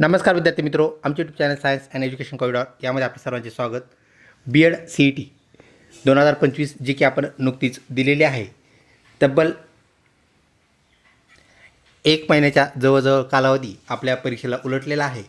नमस्कार विद्यार्थी मित्रो आमचे YouTube channel science and education corridor यामध्ये आपल्या सर्वांचे स्वागत. B Ed C E T दोन हजार पंचवीस जी की आपण नुकतीच दिलेली आहे. तब्बल एक महिन्याच्या जवळजवळ कालावधी आपल्या परीक्षेला उलटलेला आहे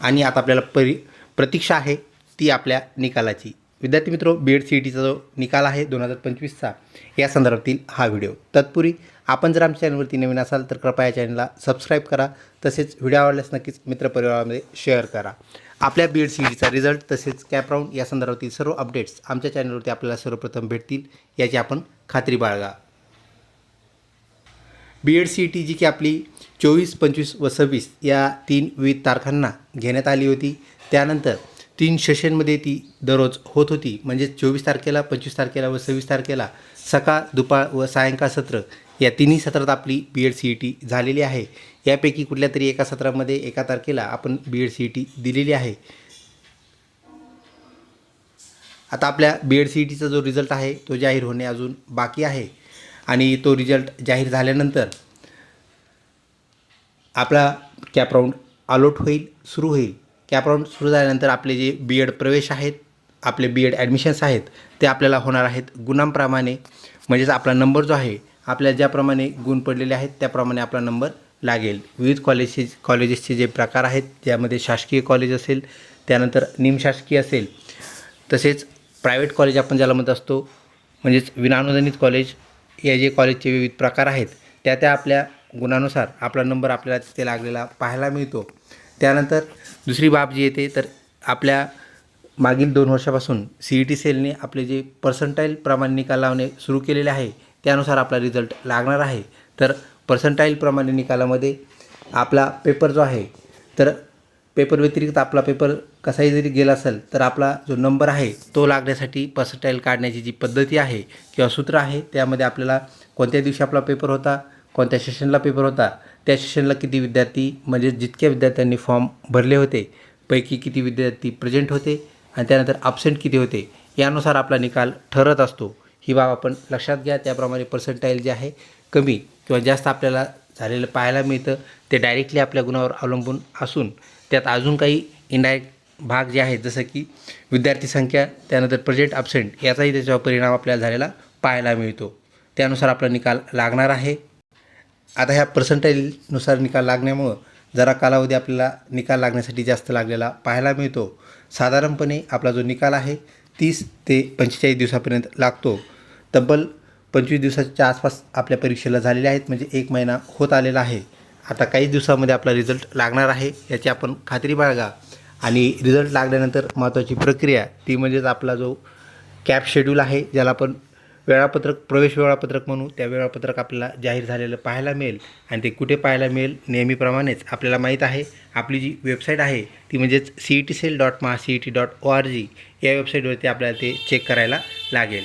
आणि आता आपल्याला परी प्रतीक्षा आहे ती आपल्या निकालाची. विद्यार्थी मित्रो बी एड सी ई टीचा जो निकाल आहे दोन हजार पंचवीसचा या संदर्भातील हा व्हिडिओ. तत्पूर्वी आपण जर आमच्या चॅनलवरती नवीन असाल तर कृपया या चॅनलला सबस्क्राईब करा. तसेच व्हिडिओ आवडल्यास नक्कीच मित्रपरिवारामध्ये शेअर करा. आपल्या बी एड सी ई टीचा रिझल्ट तसेच कॅप राऊंड या संदर्भातील सर्व अपडेट्स आमच्या चॅनलवरती आपल्याला सर्वप्रथम भेटतील याची आपण खात्री बाळगा. B Ed C E T जी की आपली चोवीस पंचवीस व सव्वीस या तीन विविध तारखांना घेण्यात आली होती. त्यानंतर तीन सेशनमध्ये ती दररोज होत होती. म्हणजे चोवीस तारखेला पंचवीस तारखेला व सव्वीस तारखेला सकाळ दुपार व सायंकाळ सत्र या तिन्ही सत्रात आपली B Ed C E T झालेली आहे. यापैकी कुठल्या तरी एका सत्रामध्ये एका तारखेला आपण B Ed C E T दिलेली आहे. आता आपल्या बी एड सी ई टीचा जो रिझल्ट आहे तो जाहीर होणे अजून बाकी आहे. आणि तो रिझल्ट जाहीर झाल्यानंतर आपला कॅप राऊंड अलॉट होईल सुरू होईल. कॅपराऊंड सुरू झाल्यानंतर आपले जे बी एड प्रवेश आहेत आपले बी एड ॲडमिशन्स आहेत ते आपल्याला होणार आहेत गुणांप्रमाणे. म्हणजेच आपला नंबर जो आहे आपल्याला ज्याप्रमाणे गुण पडलेले आहेत त्याप्रमाणे आपला नंबर लागेल. विविध कॉलेजेस कॉलेजेसचे जे प्रकार आहेत ज्यामध्ये शासकीय कॉलेज असेल त्यानंतर निमशासकीय असेल तसेच प्रायव्हेट कॉलेज आपण ज्याला म्हणत असतो म्हणजेच विनानुदानित कॉलेज या जे कॉलेजचे विविध प्रकार आहेत त्या त्या आपल्या गुणानुसार आपला नंबर आपल्याला तिथे लागलेला पाहायला मिळतो. त्यानंतर दुसरी बाब जी येते तर आपल्या मागील दोन वर्षापासून सी ई टी सेलने आपले जे पर्संटाईल प्रमाणे निकाल लावणे सुरू केलेले आहे त्यानुसार आपला रिझल्ट लागणार आहे. तर पर्संटाईल प्रमाणे निकालामध्ये आपला पेपर जो आहे तर पेपर व्यतिरिक्त आपला पेपर कसाही जरी गेला असेल तर आपला जो नंबर आहे तो लागण्यासाठी पर्संटाईल काढण्याची जी पद्धती आहे किंवा सूत्र आहे त्यामध्ये आपल्याला कोणत्या दिवशी आपला पेपर होता कोणत्या सेशनला पेपर होता त्या सेशनला किती विद्यार्थी म्हणजे जितक्या विद्यार्थ्यांनी फॉर्म भरले होते पैकी किती विद्यार्थी प्रेझेंट होते आणि त्यानंतर ॲबसेंट किती होते यानुसार आपला निकाल ठरत असतो. ही बाब आपण लक्षात घ्या. त्याप्रमाणे पर्सेंटाईल जे आहे कमी किंवा जास्त आपल्याला झालेलं पाहायला मिळतं. ते डायरेक्टली आपल्या गुणावर अवलंबून असून त्यात अजून काही इनडायरेक्ट भाग जे आहेत जसं की विद्यार्थी संख्या त्यानंतर प्रेझेंट ॲबसेंट याचाही त्याच्यावर परिणाम आपल्याला झालेला पाहायला मिळतो. त्यानुसार आपला निकाल लागणार आहे. आता ह्या पर्सेंटाईलनुसार निकाल लागण्यामुळं जरा कालावधी आपल्याला निकाल लागण्यासाठी जास्त लागलेला पाहायला मिळतो. साधारणपणे आपला जो निकाल आहे तीस ते पंचेचाळीस दिवसापर्यंत लागतो. तब्बल पंचवीस दिवसाच्या आसपास आपल्या परीक्षेला झालेल्या आहेत म्हणजे एक महिना होत आलेला आहे. आता काही दिवसामध्ये आपला रिझल्ट लागणार आहे याची आपण खात्री बाळगा. आणि रिझल्ट लागल्यानंतर महत्त्वाची प्रक्रिया ती म्हणजेच आपला जो कॅप शेड्यूल आहे ज्याला आपण वेळापत्रक प्रवेश वेळापत्रक म्हणू त्या वेळापत्रक आपल्याला जाहीर झालेलं पाहायला मिळेल. आणि ते कुठे पाहायला मिळेल? नेहमीप्रमाणेच. आपल्याला माहीत आहे आपली जी वेबसाईट आहे ती म्हणजेच C E T cell dot Maha C E T dot O R G या वेबसाईटवरती आपल्याला ते चेक करायला लागेल.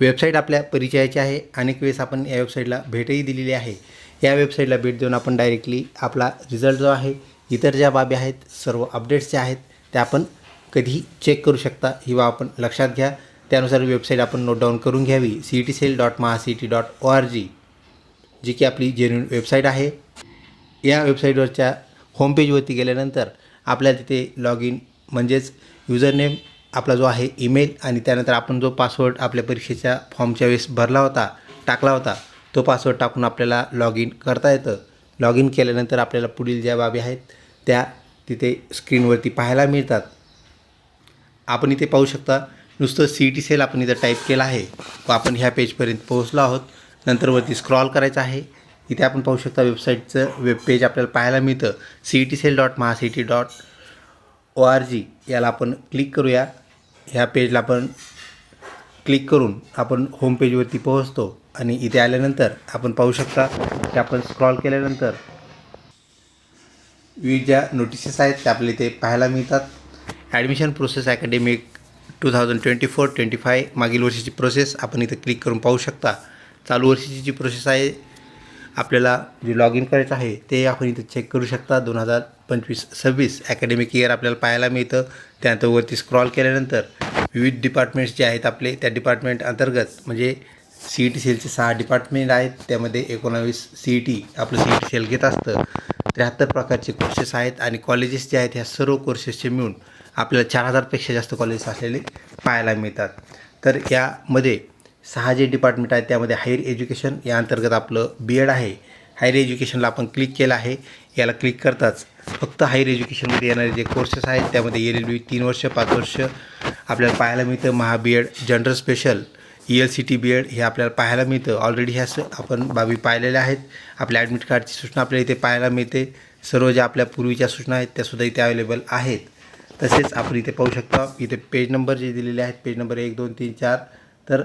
वेबसाईट आपल्या परिचयाची आहे. अनेक वेळेस आपण या वेबसाईटला भेटही दिलेली आहे. या वेबसाईटला भेट देऊन आपण डायरेक्टली आपला रिझल्ट जो आहे इतर ज्या बाबी आहेत सर्व अपडेट्स ज्या आहेत त्या आपण कधीही चेक करू शकता. ही बाब आपण लक्षात घ्या. त्यानुसार वेबसाईट आपण नोट डाऊन करून घ्यावी. C E T cell dot Maha C E T dot O R G जी की आपली जेन्युन वेबसाईट आहे. या वेबसाईटवरच्या होमपेजवरती गेल्यानंतर आपल्याला तिथे लॉग इन म्हणजेच युजरनेम आपला जो आहे ईमेल आणि त्यानंतर आपण जो पासवर्ड आपल्या परीक्षेच्या फॉर्मच्या वेळेस भरला होता टाकला होता तो पासवर्ड टाकून आपल्याला लॉग इन करता येतं. लॉग इन केल्यानंतर आपल्याला पुढील ज्या बाबी आहेत त्या तिथे स्क्रीनवरती पाहायला मिळतात. आपण इथे पाहू शकता नुसतं सी टी सेल आपण इथं टाईप केलं आहे. व आपण ह्या पेजपर्यंत पोहोचलो आहोत. नंतर वरती स्क्रॉल करायचं आहे. इथे आपण पाहू शकता वेबसाईटचं वेब पेज आपल्याला पाहायला मिळतं. C T cell dot Maha C T dot O R G याला आपण क्लिक करूया. ह्या पेजला आपण क्लिक करून आपण होम पेजवरती पोहोचतो. आणि इथे आल्यानंतर आपण पाहू शकता की आपण स्क्रॉल केल्यानंतर विविध ज्या नोटिसेस आहेत त्या आपल्याला इथे पाहायला मिळतात. Admission process academic two thousand twenty four twenty five मागील वर्षीची प्रोसेस आपण इथं क्लिक करून पाहू शकता. चालू वर्षीची जी प्रोसेस आहे आपल्याला जे लॉग इन करायचं आहे ते आपण इथं चेक करू शकता. दोन हजार पंचवीस सव्वीस अकॅडमिक इयर आपल्याला पाहायला मिळतं. त्यानंतर वरती स्क्रॉल केल्यानंतर विविध डिपार्टमेंट्स जे आहेत आपले त्या डिपार्टमेंट अंतर्गत म्हणजे सी ई टी सेलचे सहा डिपार्टमेंट आहेत. त्यामध्ये एकोणावीस सी ई टी आपलं सी ई टी सेल घेत असतं. त्र्याहत्तर प्रकारचे कोर्सेस आहेत आणि कॉलेजेस जे आहेत ह्या सर्व कोर्सेसचे मिळून आपल्याला चार हजारपेक्षा जास्त कॉलेजेस असलेले पाहायला मिळतात. तर यामध्ये सहा जे डिपार्टमेंट आहेत त्यामध्ये हायर एज्युकेशन या अंतर्गत आपलं बी एड आहे. हायर एज्युकेशनला आपण क्लिक केलं आहे. याला क्लिक करताच फक्त हायर एज्युकेशनमध्ये येणारे जे कोर्सेस आहेत त्यामध्ये एल एल बी तीन वर्ष पाच वर्ष आपल्याला पाहायला मिळतं. Maha B Ed general special E L C T B Ed हे आपल्याला पाहायला मिळतं. ऑलरेडी ह्या आपण बाबी पाहिलेल्या आहेत. आपल्या ॲडमिट कार्डची सूचना आपल्याला इथे पाहायला मिळते. सर्व ज्या आपल्या पूर्वीच्या सूचना आहेत त्यासुद्धा इथे अवेलेबल आहेत. तसेच आपण इथे पाहू शकता इथे पेज नंबर जे दिलेले आहेत पेज नंबर एक दोन तीन चार. तर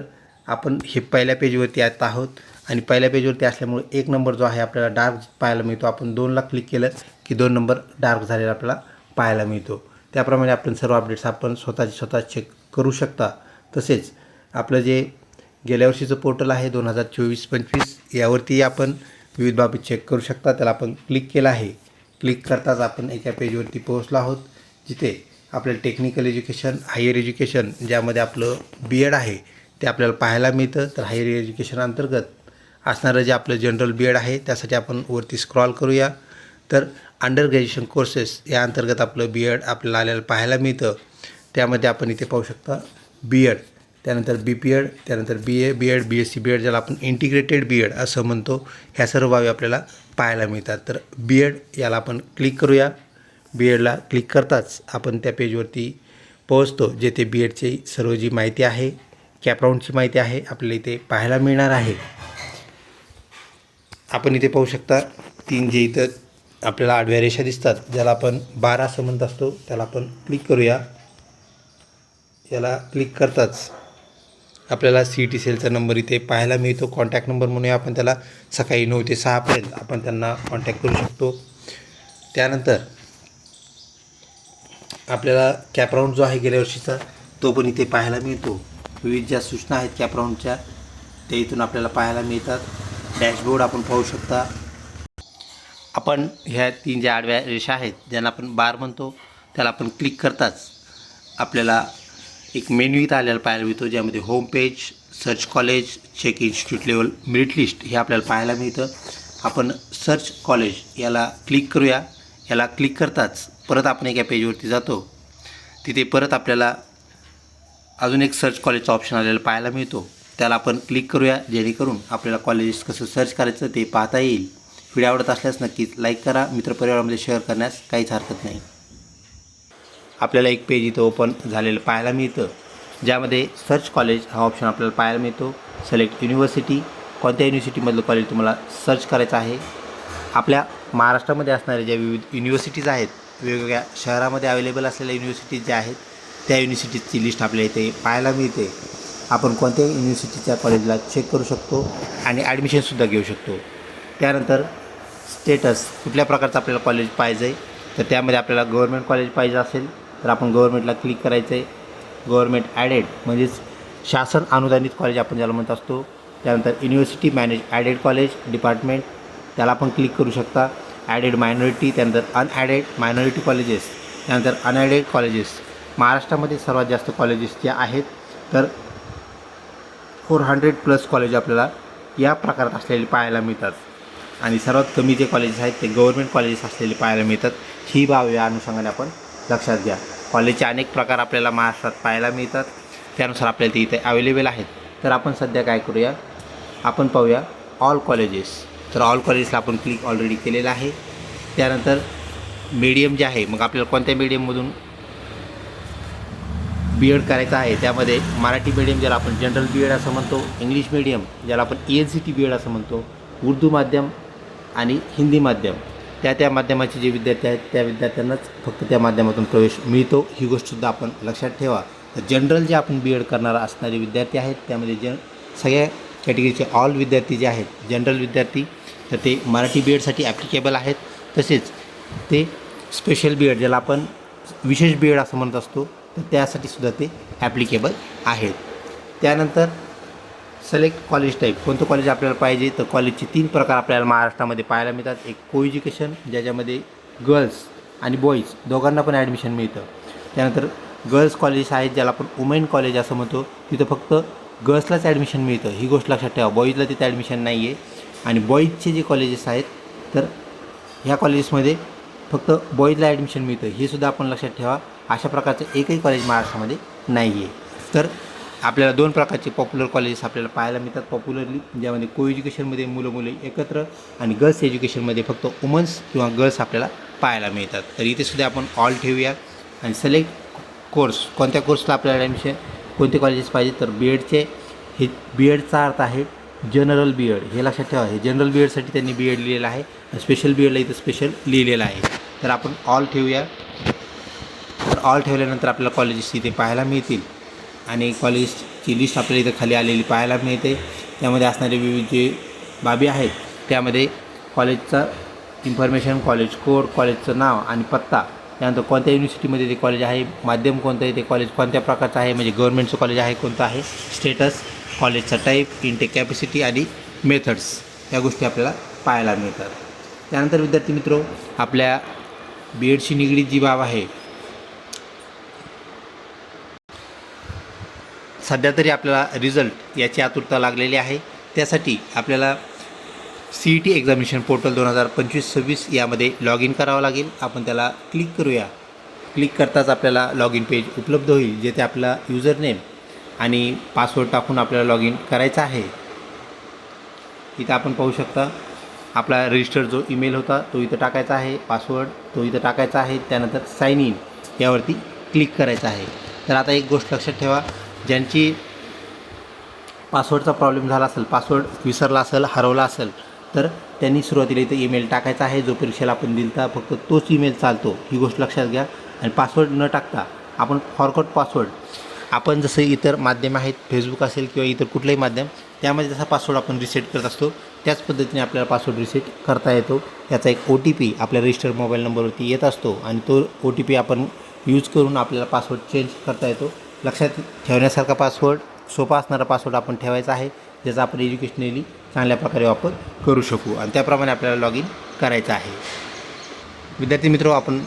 आपण हे पहिल्या पेजवरती आता आहोत आणि पहिल्या पेजवरती असल्यामुळे एक नंबर जो आहे आपल्याला डार्क पाहायला मिळतो. आपण दोनला क्लिक केलं की दोन नंबर डार्क झालेला आपल्याला पाहायला मिळतो. त्याप्रमाणे आपण सर्व अपडेट्स आपण स्वतःचे स्वतः चेक करू शकता. तसेच आपलं जे गेल्या वर्षीचं पोर्टल आहे दोन हजार चोवीस पंचवीस यावरती आपण विविध बाबी चेक करू शकता. त्याला आपण क्लिक केलं आहे. क्लिक करताच आपण एका पेजवरती पोहोचलो आहोत. जिथे आपल्याला टेक्निकल एज्युकेशन हायर एज्युकेशन ज्यामध्ये आपलं बी एड आहे ते आपल्याला पाहायला मिळतं. तर हायर एज्युकेशन अंतर्गत असणारं जे आपलं जनरल बी एड आहे त्यासाठी आपण वरती स्क्रॉल करूया. तर अंडर ग्रॅज्युएशन कोर्सेस या अंतर्गत आपलं बी एड आपल्याला आलेलं पाहायला मिळतं. त्यामध्ये आपण इथे पाहू शकता बी एड त्यानंतर बी पी एड त्यानंतर B A B Ed B S C B Ed ज्याला आपण इंटिग्रेटेड बी एड असं म्हणतो ह्या सर्व बाबी आपल्याला पाहायला मिळतात. तर बी एड याला आपण क्लिक करूया. बी एडला क्लिक करताच आपण त्या पेजवरती पोहोचतो जेथे बी एडची सर्व जी माहिती आहे कॅपराऊंडची माहिती आहे आपल्याला इथे पाहायला मिळणार आहे. आपण इथे पाहू शकता तीन जे इथं आपल्याला आडव्या रेषा दिसतात ज्याला आपण बारा असं म्हणत असतो त्याला आपण क्लिक करूया. याला क्लिक करताच आपल्याला सी टी सेलचा नंबर इथे पाहायला मिळतो. कॉन्टॅक्ट नंबर म्हणून आपण त्याला. सकाळी नऊ ते सहापर्यंत आपण त्यांना कॉन्टॅक्ट करू शकतो. त्यानंतर आपल्याला कॅपराऊंड जो आहे गेल्या वर्षीचा तो पण इथे पाहायला मिळतो. विविध ज्या सूचना आहेत कॅपराऊंडच्या त्या इथून आपल्याला पाहायला मिळतात. डॅशबोर्ड आपण पाहू शकता. आपण ह्या तीन ज्या आडव्या रेषा आहेत ज्यांना आपण बार म्हणतो त्याला आपण क्लिक करताच आपल्याला एक मेन्यू इथं आलेला पाहायला मिळतो ज्यामध्ये home page search college check institute level merit list हे आपल्याला पाहायला मिळतं. आपण सर्च कॉलेज याला क्लिक करूया. याला क्लिक करताच परत आपण एका पेजवरती जातो. तिथे परत आपल्याला अजून एक सर्च कॉलेजचा ऑप्शन आलेला पाहायला मिळतो. त्याला आपण क्लिक करूया जेणेकरून आपल्याला कॉलेजेस कसं सर्च करायचं ते पाहता येईल. व्हिडिओ आवडत असल्यास नक्कीच लाईक करा. मित्रपरिवारामध्ये शेअर करण्यास काहीच हरकत नाही. आपल्याला एक पेज इथं ओपन झालेलं पाहायला मिळतं. ज्यामध्ये सर्च कॉलेज हा ऑप्शन आपल्याला पाहायला मिळतो. सिलेक्ट युनिव्हर्सिटी कोणत्या युनिव्हर्सिटीमधलं कॉलेज तुम्हाला सर्च करायचं आहे? आपल्या महाराष्ट्रामध्ये असणाऱ्या ज्या विविध युनिव्हर्सिटीज आहेत वेगवेगळ्या शहरामध्ये अवेलेबल असलेल्या युनिव्हर्सिटीज ज्या आहेत त्या युनिव्हर्सिटीजची लिस्ट आपल्या इथे पाहायला मिळते. आपण कोणत्याही युनिव्हर्सिटीच्या कॉलेजला चेक करू शकतो आणि ॲडमिशनसुद्धा घेऊ शकतो. त्यानंतर स्टेटस कुठल्या प्रकारचं आपल्याला कॉलेज पाहिजे तर त्यामध्ये आपल्याला गव्हर्मेंट कॉलेज पाहिजे असेल तर आपण गव्हर्मेंटला क्लिक करायचं आहे गव्हर्मेंट ॲडेड म्हणजेच शासन अनुदानित कॉलेज आपण ज्याला म्हणत असतो. त्यानंतर university manage aided college department त्याला आपण क्लिक करू शकता. ॲडेड मायनॉरिटी त्यानंतर अनॲडेड मायनॉरिटी कॉलेजेस त्यानंतर अनॲडेड कॉलेजेस महाराष्ट्रामध्ये सर्वात जास्त कॉलेजेस जे आहेत तर फोर हंड्रेड प्लस कॉलेज आपल्याला या प्रकारात असलेले पाहायला मिळतात. आणि सर्वात कमी जे कॉलेजेस आहेत ते गव्हर्मेंट कॉलेजेस असलेले पाहायला मिळतात. ही बाब या अनुषंगाने आपण लक्षात घ्या. कॉलेजचे अनेक प्रकार आपल्याला महाराष्ट्रात पाहायला मिळतात. त्यानुसार आपल्याला ते इथे अवेलेबल आहेत. तर आपण सध्या काय करूया? आपण पाहूया ऑल कॉलेजेस तर ऑल कॉलेजला आपण क्लिक ऑलरेडी केलेलं आहे. त्यानंतर मीडियम जे आहे मग आपल्याला कोणत्या मीडियममधून बी एड करायचं आहे त्यामध्ये मराठी मीडियम ज्याला आपण जनरल बी एड असं म्हणतो इंग्लिश मीडियम ज्याला आपण E N C T B Ed असं म्हणतो उर्दू माध्यम आणि हिंदी माध्यम. त्या त्या माध्यमाचे जे विद्यार्थी आहेत त्या विद्यार्थ्यांनाच फक्त त्या माध्यमातून प्रवेश मिळतो. ही गोष्टसुद्धा आपण लक्षात ठेवा. तर जनरल जे आपण बी एड करणारा असणारे विद्यार्थी आहेत त्यामध्ये जन सगळ्या कॅटेगरीचे ऑल विद्यार्थी जे आहेत जनरल विद्यार्थी तर ते मराठी बी एडसाठी ॲप्लिकेबल आहेत. तसेच ते स्पेशल बी एड ज्याला आपण विशेष बी एड असं म्हणत असतो तर त्यासाठी सुद्धा ते ॲप्लिकेबल आहेत. त्यानंतर सिलेक्ट कॉलेज टाईप कोणतं कॉलेज आपल्याला पाहिजे? तर कॉलेजचे तीन प्रकार आपल्याला महाराष्ट्रामध्ये पाहायला मिळतात. एक को एज्युकेशन ज्याच्यामध्ये गर्ल्स आणि बॉईज दोघांना पण ॲडमिशन मिळतं. त्यानंतर गर्ल्स कॉलेज आहेत ज्याला आपण वुमेन कॉलेज असं म्हणतो. तिथं फक्त गर्ल्सलाच ॲडमिशन मिळतं. ही गोष्ट लक्षात ठेवा. बॉईजला तिथं ॲडमिशन नाही आहे आणि बॉईजचे जे कॉलेजेस आहेत तर ह्या कॉलेजेसमध्ये फक्त बॉईजला ॲडमिशन मिळतं. हे सुद्धा आपण लक्षात ठेवा. अशा प्रकारचं एकही कॉलेज महाराष्ट्रामध्ये नाही आहे तर आपल्याला दोन प्रकारचे पॉप्युलर कॉलेजेस आपल्याला पाहायला मिळतात. पॉप्युलरली ज्यामध्ये को एज्युकेशनमध्ये मुलं मुले एकत्र आणि गर्ल्स एज्युकेशनमध्ये फक्त वुमन्स किंवा गर्ल्स आपल्याला पाहायला मिळतात. तर इथे सुद्धा आपण ऑल ठेवूया. आणि सिलेक्ट कोर्स कोणत्या कोर्सला आपल्याला ॲडमिशन कोणते कॉलेजेस पाहिजे तर बी एडचे हे बी एडचा अर्थ आहे जनरल बी एड हे लक्षात ठेवा हे जनरल बी एडसाठी त्यांनी बी एड लिहिलेलं आहे. स्पेशल बी एडला इथं स्पेशल लिहिलेलं आहे. तर आपण ऑल ठेवूया. तर ऑल ठेवल्यानंतर आपल्याला कॉलेजेस इथे पाहायला मिळतील. आणि कॉलेजची लिस्ट आपल्याला इथं खाली आलेली पाहायला मिळते. त्यामध्ये असणारे विविध जे बाबी आहेत त्यामध्ये कॉलेजचा इन्फॉर्मेशन कॉलेज कोड कॉलेजचं नाव आणि पत्ता. त्यानंतर कोणत्या युनिव्हर्सिटीमध्ये ते कॉलेज आहे माध्यम कोणतं आहे ते कॉलेज कोणत्या प्रकारचं आहे म्हणजे गव्हर्नमेंटचं कॉलेज आहे कोणतं आहे स्टेटस कॉलेजचा टाईप इंटेक कॅपॅसिटी आणि मेथड्स या गोष्टी आपल्याला पाहायला मिळतात. त्यानंतर विद्यार्थी मित्रो आपल्या बी एडशी निगडीत जी बाब आहे सध्या तरी आपल्याला रिझल्ट याची आतुरता लागलेली आहे. त्यासाठी आपल्याला C E T examination portal दोन हजार पंचवीस सव्वीस यामध्ये लॉग इन करावं लागेल. आपण त्याला क्लिक करूया. क्लिक करताच आपल्याला लॉग इन पेज उपलब्ध होईल जेथे आपला युजर नेम आणि पासवर्ड टाकून आपल्याला लॉग इन करायचा आहे. इथं आपण पाहू शकता आपला रजिस्टर जो ईमेल होता तो इथं टाकायचा आहे पासवर्ड तो इथं टाकायचा आहे त्यानंतर साईन इन यावरती क्लिक करायचं आहे. तर आता एक गोष्ट लक्षात ठेवा ज्यांची पासवर्डचा प्रॉब्लेम झाला असेल पासवर्ड विसरला असेल हरवला असेल तर त्यांनी सुरुवातीला इथं ईमेल टाकायचा आहे जो परीक्षेला आपण दिलता फक्त तोच ईमेल चालतो ही गोष्ट लक्षात घ्या. आणि पासवर्ड न टाकता आपण फॉरकॉट पासवर्ड आपण जसं इतर माध्यम आहेत फेसबुक असेल किंवा इतर कुठलंही माध्यम त्यामध्ये जसा पासवर्ड आपण रिसेट करत असतो त्याच पद्धतीने आपल्याला पासवर्ड रिसेट करता येतो. याचा एक ओ टी पी आपल्या रजिस्टर मोबाईल नंबरवरती येत असतो आणि तो ओ टी पी आपण यूज करून आपल्याला पासवर्ड चेंज करता येतो. लक्षात ठेवण्यासारखा पासवर्ड सोपा असणारा पासवर्ड आपण ठेवायचा आहे ज्याचा आपण एज्युकेशनली चांगल्या प्रकारे वापर करू शकू आणि त्याप्रमाणे आपल्याला लॉग इन करायचं आहे. विद्यार्थी मित्र आपण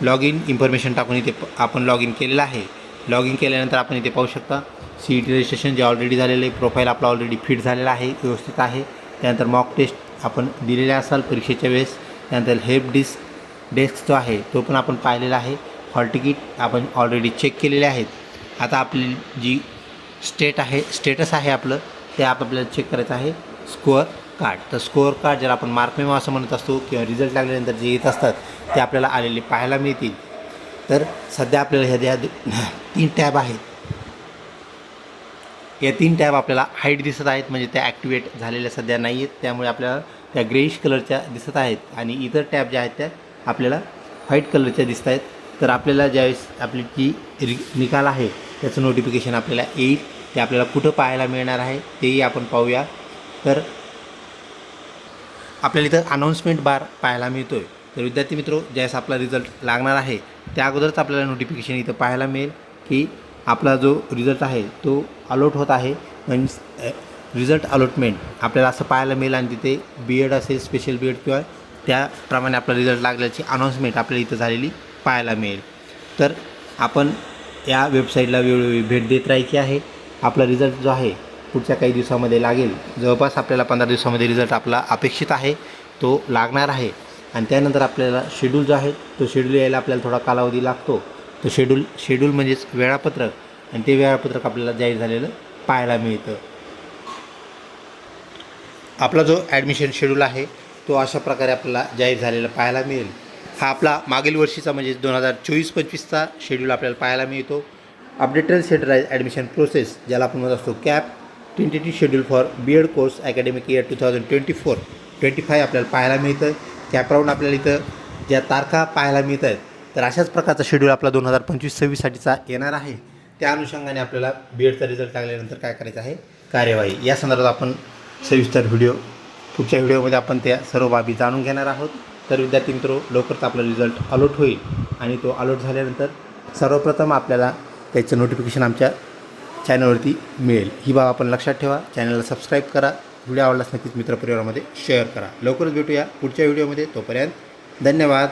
लॉग इन इन्फॉर्मेशन टाकून इथे प- आपण लॉग इन केलेलं आहे. लॉग इन केल्यानंतर आपण इथे पाहू शकता सी ई टी रजिस्ट्रेशन जे ऑलरेडी झालेलं आहे प्रोफाईल आपला ऑलरेडी फिट झालेला आहे व्यवस्थित आहे. त्यानंतर मॉक टेस्ट आपण दिलेल्या असाल परीक्षेच्या वेळेस. त्यानंतर हेल्प डिस्क डेस्क जो आहे तो पण आपण पाहिलेला आहे. हॉल तिकीट आपण ऑलरेडी चेक केलेले आहेत. आता आपली जी स्टेट आहे स्टेटस आहे आपलं ते आप आपल्याला चेक करायचं आहे. स्कोअर कार्ड तर स्कोअर कार्ड ज्याला आपण मार्कमेमा असं म्हणत असतो किंवा रिझल्ट लागल्यानंतर जे येत असतात ते आपल्याला आलेले पाहायला मिळतील. तर सध्या आपल्याला ह्या ज्या तीन टॅब आहेत. या तीन टॅब आपल्याला हाईट दिसत आहेत म्हणजे त्या ॲक्टिवेट झालेल्या सध्या नाही आहेत. त्यामुळे आपल्याला त्या ग्रेइश कलरच्या दिसत आहेत आणि इतर टॅब ज्या आहेत त्या आपल्याला व्हाईट कलरच्या दिसत आहेत. तर आपल्याला ज्यावेळेस आपली जी रि निकाल आहे त्याचं नोटिफिकेशन आपल्याला येईल. ते आपल्याला कुठं पाहायला मिळणार आहे तेही आपण पाहूया. तर आपल्याला इथं अनाऊन्समेंट बार पाहायला मिळतो आहे तर विद्यार्थी मित्रो ज्यास आपला रिझल्ट लागणार आहे त्या अगोदरच आपल्याला नोटिफिकेशन इथं पाहायला मिळेल की आपला जो रिझल्ट आहे तो अलॉट होत आहे. मीन्स रिझल्ट अलॉटमेंट आपल्याला असं पाहायला मिळेल आणि तिथे बी एड असेल स्पेशल बी एड किंवा त्याप्रमाणे आपला रिझल्ट लागल्याची अनाऊन्समेंट आपल्याला इथं झालेली पाहायला मिळेल. तर आपण या वेबसाईटला वेळोवेळी भेट देत राहायची आहे. आपला रिझल्ट जो आहे पुढच्या काही दिवसामध्ये लागेल. जवळपास आपल्याला पंधरा दिवसामध्ये रिझल्ट आपला अपेक्षित आहे. तो लागणार आहे. आणि त्यानंतर आपल्याला शेड्यूल जो आहे तो शेड्यूल यायला आपल्याला थोडा कालावधी लागतो. तो शेड्यूल शेड्यूल म्हणजेच वेळापत्रक आणि ते वेळापत्रक आपल्याला जाहीर झालेलं पाहायला मिळतं. आपला जो ॲडमिशन शेड्यूल आहे तो अशा प्रकारे आपल्याला जाहीर झालेला पाहायला मिळेल. हा आपला मागील वर्षीचा म्हणजे दोन हजार चोवीस पंचवीसचा शेड्यूल आपल्याला पाहायला मिळतो. अपडेटेड सेंटराईज ॲडमिशन प्रोसेस ज्याला आपण म्हणत असतो CAP tentative schedule for B Ed course academic year two thousand twenty four twenty five आपल्याला पाहायला मिळतं कॅपराऊंड आपल्याला इथं ज्या तारखा पाहायला मिळत आहेत तर अशाच प्रकारचा शेड्यूल आपला दोन हजार पंचवीस सव्वीससाठीचा येणार आहे. त्या अनुषंगाने आपल्याला बी एडचा रिझल्ट लागल्यानंतर काय करायचं आहे? कार्यवाही. या संदर्भात आपण सविस्तर व्हिडिओ पुढच्या व्हिडिओमध्ये आपण त्या सर्व बाबी जाणून घेणार आहोत. तर विद्यार्थी मित्रो लवकरच आपला रिझल्ट अलॉट होईल आणि तो अलॉट झाल्यानंतर सर्वप्रथम आपल्याला त्याचं नोटिफिकेशन आमच्या चॅनलवरती मिळेल. ही बाब आपण लक्षात ठेवा. चॅनलला सबस्क्राईब करा. व्हिडिओ आवडल्यास नक्कीच मित्रपरिवारामध्ये शेअर करा. लवकरच भेटूया पुढच्या व्हिडिओमध्ये तोपर्यंत धन्यवाद.